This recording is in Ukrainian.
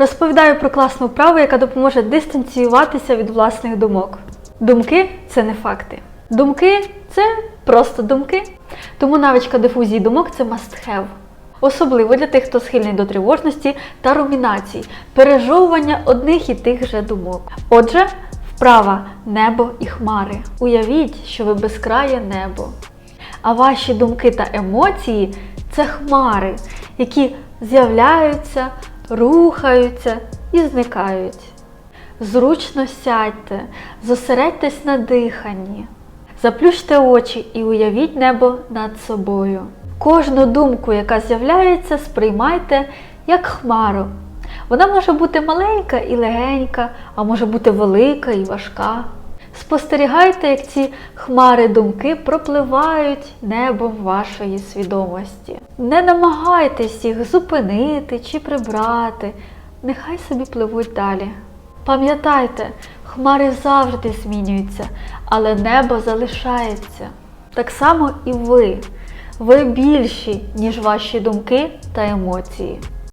Розповідаю про класну вправу, яка допоможе дистанціюватися від власних думок. Думки це не факти. Думки це просто думки. Тому навичка дифузії думок це must have. Особливо для тих, хто схильний до тривожності та румінацій, пережовування одних і тих же думок. Отже, вправа небо і хмари. Уявіть, що ви безкрає небо. А ваші думки та емоції це хмари, які з'являються, рухаються і зникають. Зручно сядьте, зосередьтесь на диханні, заплющте очі і уявіть небо над собою. Кожну думку, яка з'являється, сприймайте як хмару. Вона може бути маленька і легенька, а може бути велика і важка. Спостерігайте, як ці хмари думки пропливають небом вашої свідомості. Не намагайтесь їх зупинити чи прибрати, нехай собі пливуть далі. Пам'ятайте, хмари завжди змінюються, але небо залишається. Так само і ви. Ви більші, ніж ваші думки та емоції.